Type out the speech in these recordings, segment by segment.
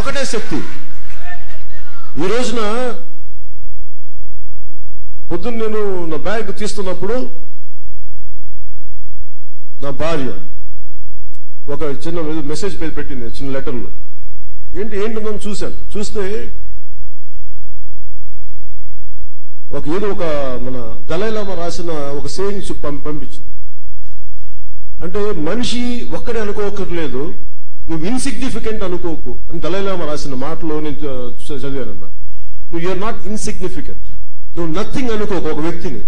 ఒకటే శక్తి. ఈ రోజున పొద్దున్న నేను నా బ్యాగ్ తీస్తున్నప్పుడు నా భార్య ఒక చిన్న మెసేజ్ పేరు పెట్టింది చిన్న లెటర్లో. ఏంటి ఏంటుందని చూశాను. చూస్తే ఒక ఏదో ఒక మన దళైలామా రాసిన ఒక సేవింగ్స్ పంపించింది. అంటే మనిషి ఒక్కడే అనుకోకర్లేదు నువ్వు ఇన్సిగ్నిఫికెంట్ అనుకోకు అని దళైలామ రాసిన మాటలో నేను చదివాను అన్నమాట నువ్వు యూఆర్ నాట్ ఇన్సిగ్నిఫికెంట్ నువ్వు నథింగ్ అనుకోకు ఒక వ్యక్తిని.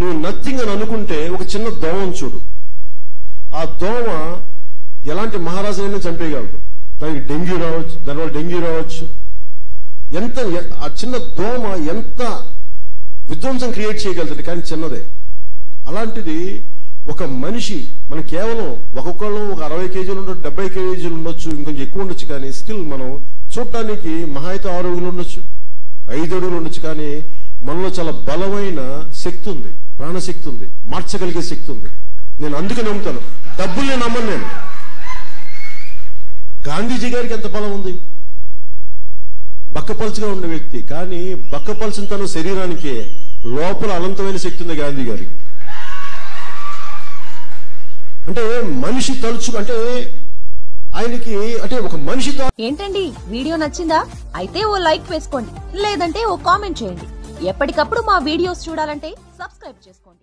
నువ్వు నథింగ్ అని అనుకుంటే ఒక చిన్న దోమను చూడు. ఆ దోమ ఎలాంటి మహారాజైనా చంపేయగలదు. దానికి డెంగ్యూ రావచ్చు దానివల్ల డెంగ్యూ రావచ్చు. ఎంత ఆ చిన్న దోమ ఎంత విధ్వంసం క్రియేట్ చేయగలుగుతుంది కానీ చిన్నదే. అలాంటిది ఒక మనిషి మనం కేవలం ఒక్కొక్కళ్ళు ఒక అరవై కేజీలు ఉండొచ్చు డెబ్బై కేజీలు ఉండొచ్చు ఇంకొంచెం ఎక్కువ ఉండొచ్చు కానీ స్టిల్ మనం చూడటానికి మహా అయితే ఆరు అడుగులు ఉండొచ్చు ఐదు అడుగులు ఉండొచ్చు కానీ మనలో చాలా బలమైన శక్తి ఉంది ప్రాణశక్తి ఉంది మార్చగలిగే శక్తి ఉంది. నేను అందుకే నమ్ముతాను. డబ్బుల్ని నమ్మను నేను. గాంధీజీ గారికి ఎంత బలం ఉంది? బక్కపలుచుగా ఉన్న వ్యక్తి కానీ బక్కపలుచిన తన శరీరానికి లోపల అనంతమైన శక్తి ఉంది గాంధీ గారికి అంటే మనిషి తలుచు అంటే ఆయనకి అంటే ఒక మనిషి ఏంటండి? వీడియో నచ్చిందా? అయితే ఓ లైక్ వేసుకోండి. లేదంటే ఓ కామెంట్ చేయండి. ఎప్పటికప్పుడు మా వీడియోస్ చూడాలంటే సబ్స్క్రైబ్ చేసుకోండి.